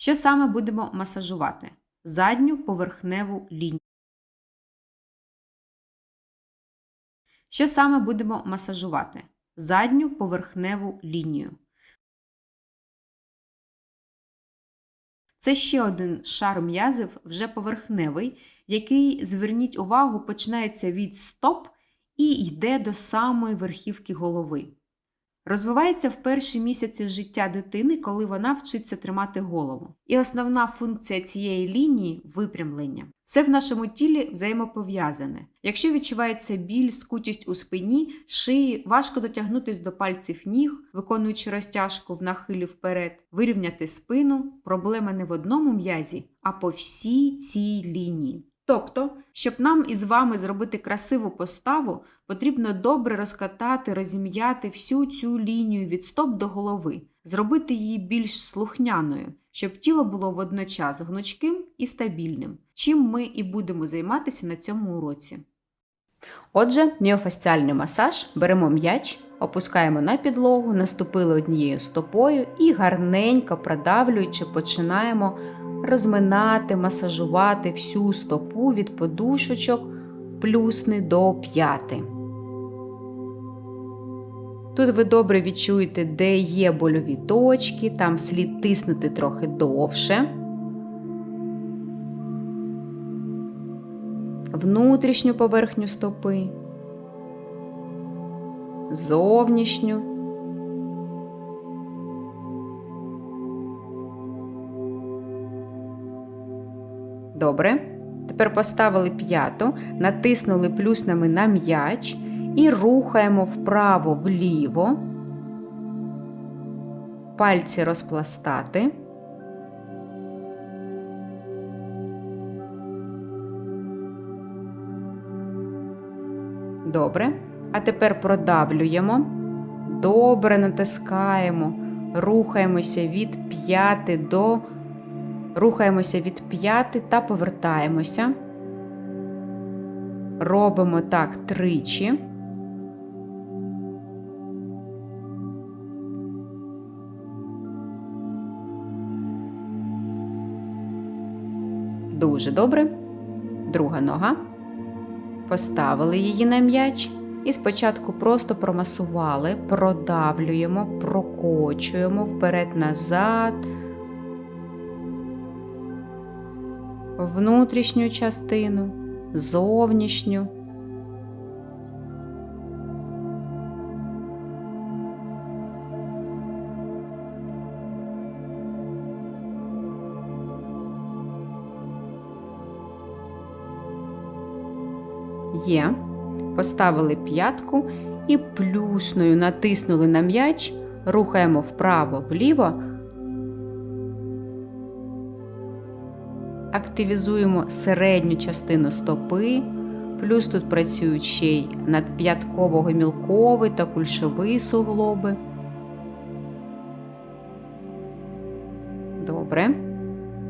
Що саме будемо масажувати? Задню поверхневу лінію. Що саме будемо масажувати? Задню поверхневу лінію. Це ще один шар м'язів, вже поверхневий, який, зверніть увагу, починається від стоп і йде до самої верхівки голови. Розвивається в перші місяці життя дитини, коли вона вчиться тримати голову. І основна функція цієї лінії випрямлення. Все в нашому тілі взаємопов'язане. Якщо відчувається біль, скутість у спині, шиї, важко дотягнутися до пальців ніг, виконуючи розтяжку в нахилі вперед, вирівняти спину, проблема не в одному м'язі, а по всій цій лінії. Тобто, щоб нам із вами зробити красиву поставу, потрібно добре розкатати, розім'яти всю цю лінію від стоп до голови, зробити її більш слухняною, щоб тіло було водночас гнучким і стабільним, чим ми і будемо займатися на цьому уроці. Отже, міофасціальний масаж беремо м'яч, опускаємо на підлогу, наступили однією стопою і гарненько продавлюючи, починаємо розминати, масажувати всю стопу від подушечок плюсни до п'яти. Тут ви добре відчуєте, де є больові точки, там слід тиснути трохи довше. Внутрішню поверхню стопи, зовнішню. Добре. Тепер поставили п'яту, натиснули плюснами на м'яч і рухаємо вправо-вліво. Пальці розпластати. Добре. А тепер продавлюємо. Добре натискаємо. Рухаємося від п'яти до Рухаємося від п'яти та повертаємося. Робимо так тричі. Дуже добре. Друга нога. Поставили її на м'яч. І спочатку просто промасували, продавлюємо, прокочуємо вперед-назад. Внутрішню частину, зовнішню. Є. Поставили п'ятку і плюсною натиснули на м'яч, рухаємо вправо-вліво. Активізуємо середню частину стопи, плюс тут працюють ще й надп'ятково-гомілковий та кульшовий суглоби. Добре.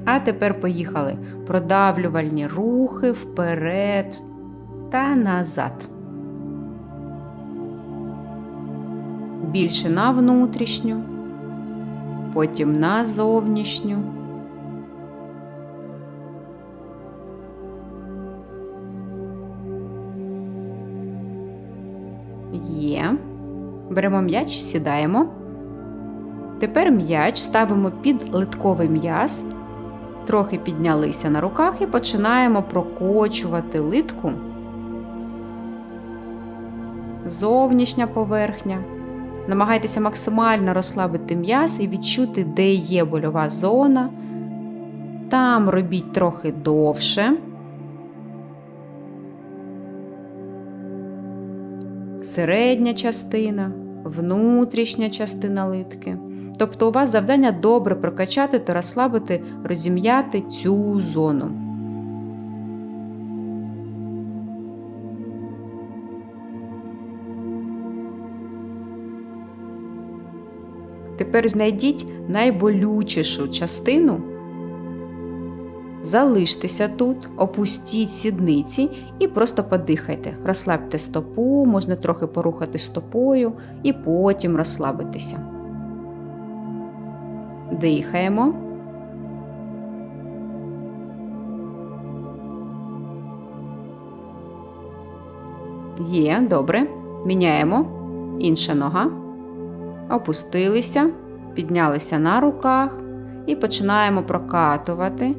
А тепер поїхали продавлювальні рухи вперед та назад. Більше на внутрішню, потім на зовнішню. Беремо м'яч, сідаємо. Тепер м'яч ставимо під литковий м'яз, трохи піднялися на руках і починаємо прокочувати литку. Зовнішня поверхня. Намагайтеся максимально розслабити м'яз і відчути, де є больова зона. Там робіть трохи довше. середня частина, внутрішня частина литки. Тобто у вас завдання добре прокачати та розслабити, розім'яти цю зону. Тепер знайдіть найболючішу частину залиштеся тут, опустіть сідниці і просто подихайте. Розслабте стопу, можна трохи порухати стопою і потім розслабитися. Дихаємо. Є, добре. Міняємо. Інша нога. Опустилися, піднялися на руках і починаємо прокатувати.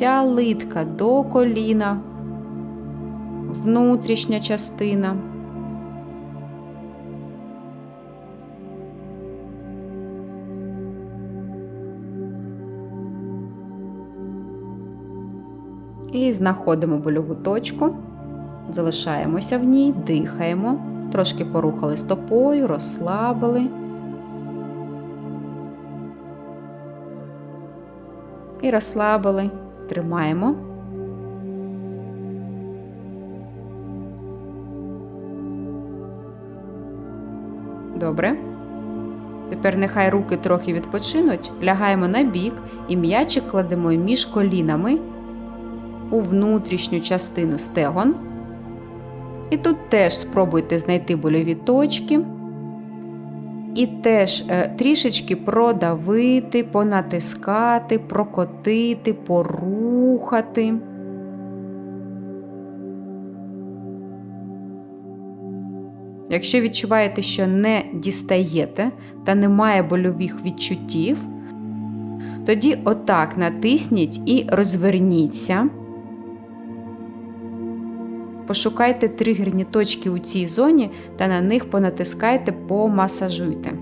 Вся литка до коліна, внутрішня частина. І знаходимо больову точку, залишаємося в ній, дихаємо, трошки порухали стопою, розслабили. І розслабили, тримаємо. Добре. Тепер нехай руки трохи відпочинуть, лягаємо на бік і м'ячик кладемо між колінами у внутрішню частину стегон. І тут теж спробуйте знайти больові точки. І теж е, трішечки продавити, понатискати, прокотити, порухати. Якщо відчуваєте, що не дістаєте та немає больових відчуттів, тоді отак натисніть і розверніться. Пошукайте тригерні точки у цій зоні та на них понатискайте, помасажуйте.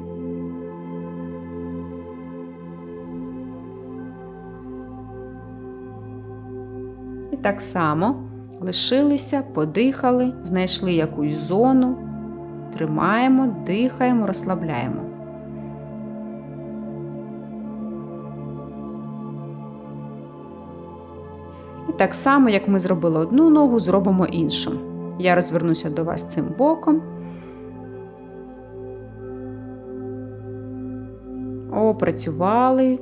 І так само лишилися, подихали, знайшли якусь зону, тримаємо, дихаємо, розслабляємо. Так само, як ми зробили одну ногу, зробимо іншу. Я розвернуся до вас цим боком. Опрацювали.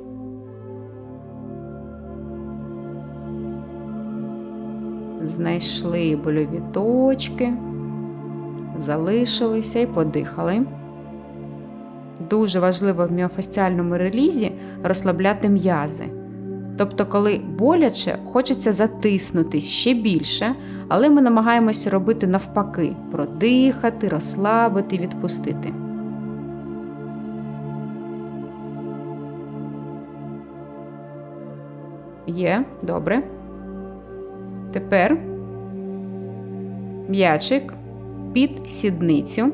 Знайшли больові точки, залишилися і подихали. Дуже важливо в міофасціальному релізі розслабляти м'язи. Тобто, коли боляче, хочеться затиснутись ще більше, але ми намагаємося робити навпаки: продихати, розслабити, відпустити. Є, добре. Тепер м'ячик під сідницю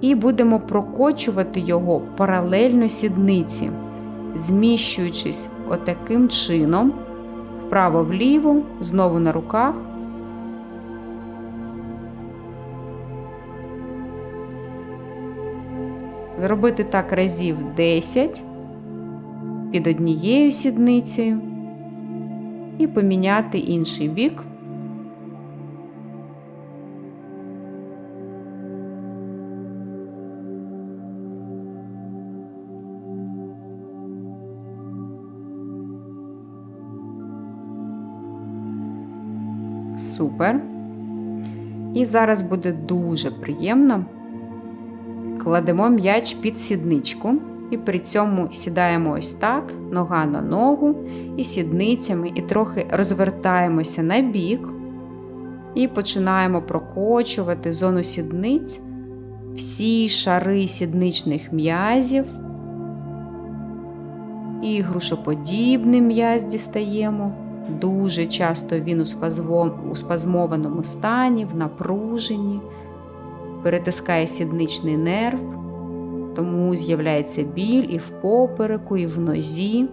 і будемо прокочувати його паралельно сідниці, зміщуючись отаким чином, вправо-вліво, знову на руках. Зробити так разів 10 під однією сідницею і поміняти інший бік. Супер. І зараз буде дуже приємно. Кладемо м'яч під сідничку, і при цьому сідаємо ось так, нога на ногу, і сідницями, і трохи розвертаємося на бік, і починаємо прокочувати зону сідниць, всі шари сідничних м'язів. І грушоподібний м'яз дістаємо. Дуже часто він у спазмованому стані, в напруженні, перетискає сідничний нерв, тому з'являється біль і в попереку, і в нозі.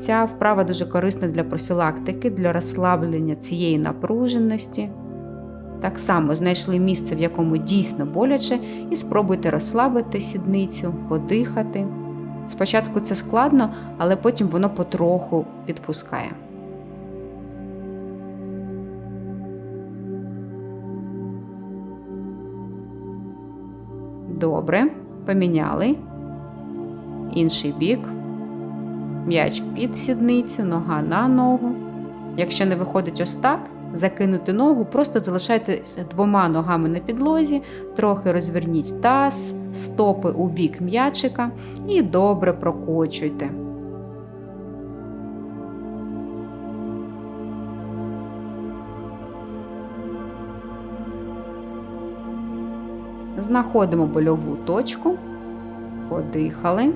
Ця вправа дуже корисна для профілактики, для розслаблення цієї напруженості. Так само знайшли місце, в якому дійсно боляче, і спробуйте розслабити сідницю, подихати. Спочатку це складно, але потім воно потроху підпускає. Добре, поміняли. Інший бік. М'яч під сідницю, нога на ногу. Якщо не виходить ось так, закинути ногу, просто залишайтеся двома ногами на підлозі, трохи розверніть таз, стопи у бік м'ячика і добре прокочуйте. Знаходимо больову точку, подихали.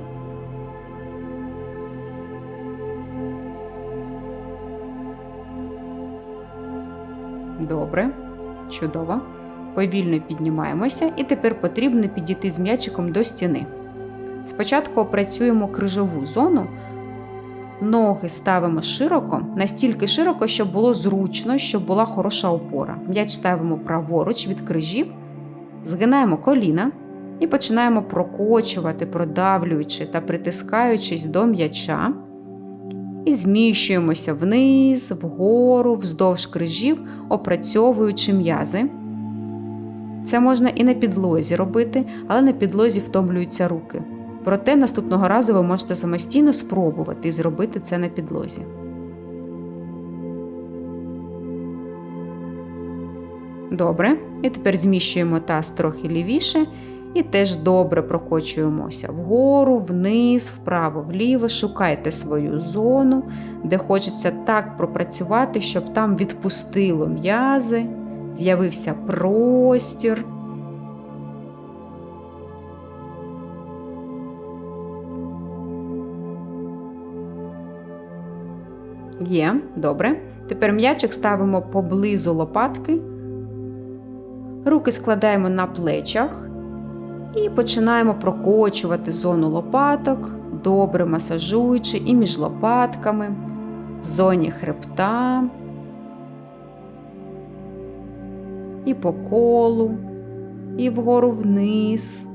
Добре, чудово. Повільно піднімаємося, і тепер потрібно підійти з м'ячиком до стіни. Спочатку опрацюємо крижову зону, ноги ставимо широко, настільки широко, щоб було зручно, щоб була хороша опора. М'яч ставимо праворуч від крижів, згинаємо коліна і починаємо прокочувати, продавлюючи та притискаючись до м'яча. І зміщуємося вниз, вгору, вздовж крижів, опрацьовуючи м'язи. Це можна і на підлозі робити, але на підлозі втомлюються руки. Проте наступного разу ви можете самостійно спробувати і зробити це на підлозі. Добре. І тепер зміщуємо таз трохи лівіше і теж добре прокочуємося вгору, вниз, вправо, вліво. Шукайте свою зону, де хочеться так пропрацювати, щоб там відпустило м'язи, з'явився простір. Є, добре. Тепер м'ячик ставимо поблизу лопатки. Руки складаємо на плечах і починаємо прокочувати зону лопаток, добре масажуючи і між лопатками, в зоні хребта, і по колу, і вгору вниз.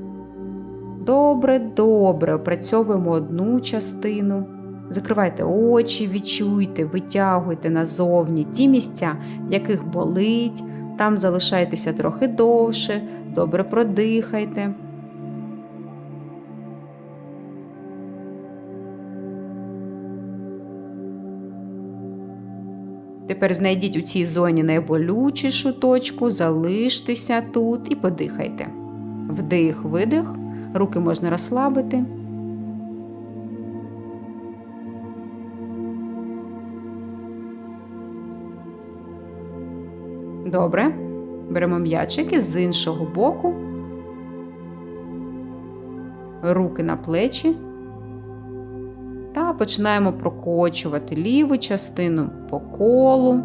Добре, добре опрацьовуємо одну частину. Закривайте очі, відчуйте, витягуйте назовні ті місця, в яких болить, там залишайтеся трохи довше, добре продихайте. Тепер знайдіть у цій зоні найболючішу точку, залиштеся тут і подихайте. Вдих, видих, руки можна розслабити. Добре. Беремо м'ячик і з іншого боку, руки на плечі та починаємо прокочувати ліву частину по колу.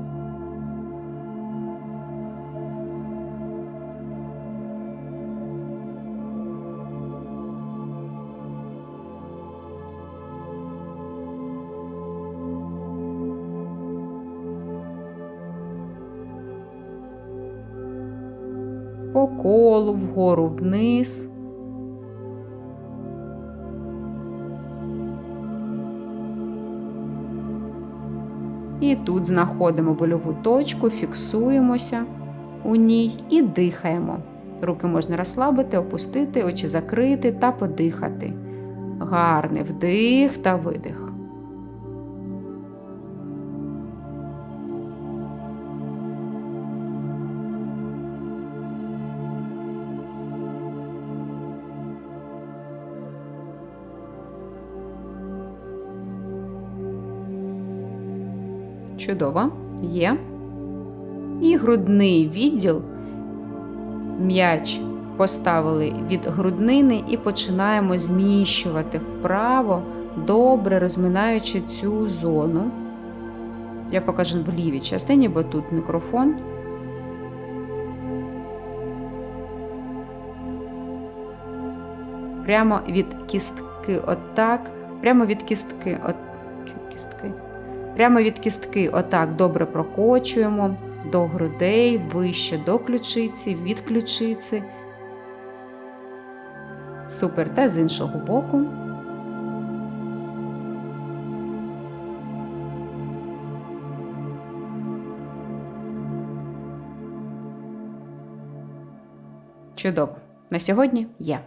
По колу вгору вниз. І тут знаходимо больову точку, фіксуємося у ній і дихаємо. Руки можна розслабити, опустити, очі закрити та подихати. Гарний вдих та видих. Чудово, є. І грудний відділ. М'яч поставили від груднини і починаємо зміщувати вправо, добре розминаючи цю зону. Я покажу в лівій частині, бо тут мікрофон. Прямо від кістки, отак, прямо від кістки, от кістки. Прямо від кістки, отак добре прокочуємо до грудей, вище до ключиці, від ключиці. Супер. Та з іншого боку. Чудово. На сьогодні є.